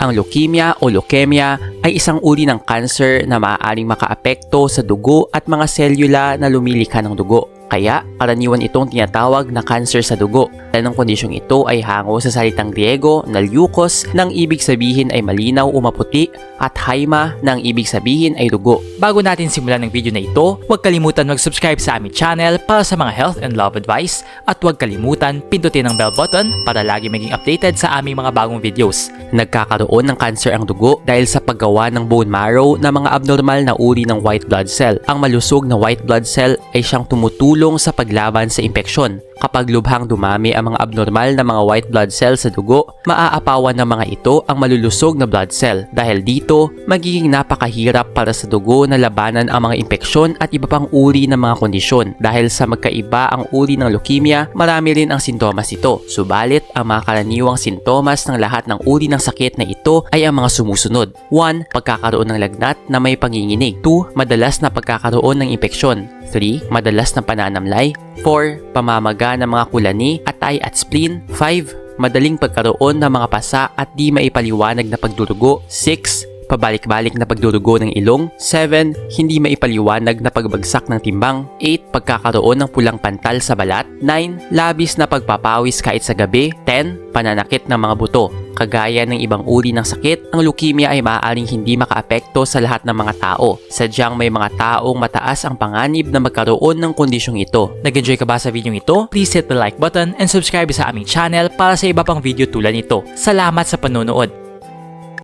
Ang leukemia o leukemia ay isang uri ng cancer na maaaring makaapekto sa dugo at mga selula na lumilikha ng dugo. Kaya, karaniwan itong tinatawag na cancer sa dugo. Dahil ng kondisyong ito ay hango sa salitang Griego na leukos nang ibig sabihin ay malinaw o maputi at haima nang ibig sabihin ay dugo. Bago natin simulan ng video na ito, huwag kalimutan mag-subscribe sa aming channel para sa mga health and love advice at huwag kalimutan pindutin ang bell button para lagi maging updated sa aming mga bagong videos. Nagkakaroon ng cancer ang dugo dahil sa paggawa ng bone marrow na mga abnormal na uri ng white blood cell. Ang malusog na white blood cell ay siyang tumutulong sa paglaban sa impeksyon. Kapag lubhang dumami ang mga abnormal na mga white blood cell sa dugo, maaapawan ng mga ito ang malulusog na blood cell. Dahil dito, magiging napakahirap para sa dugo na labanan ang mga impeksyon at iba pang uri ng mga kondisyon. Dahil sa magkaiba ang uri ng leukemia, marami rin ang sintomas ito. Subalit, ang mga karaniwang sintomas ng lahat ng uri ng sakit na ito ay ang mga sumusunod. 1. Pagkakaroon ng lagnat na may panginginig. 2. Madalas na pagkakaroon ng impeksyon. 3. Madalas na pananamlay. 4. Pamamaga ng mga kulani, atay at spleen. 5. Madaling pagkaroon ng mga pasa at di maipaliwanag na pagdurugo. 6 pabalik-balik na pagdurugo ng ilong. 7. Hindi maipaliwanag na pagbagsak ng timbang. 8. Pagkakaroon ng pulang pantal sa balat. 9. Labis na pagpapawis kahit sa gabi. 10. Pananakit ng mga buto. Kagaya ng ibang uri ng sakit, ang leukemia ay maaaring hindi makaapekto sa lahat ng mga tao. Sadyang may mga taong mataas ang panganib na magkaroon ng kondisyong ito. Nag-enjoy ka ba sa video ito? Please hit the like button and subscribe sa aming channel para sa iba pang video tulad nito. Salamat sa panonood!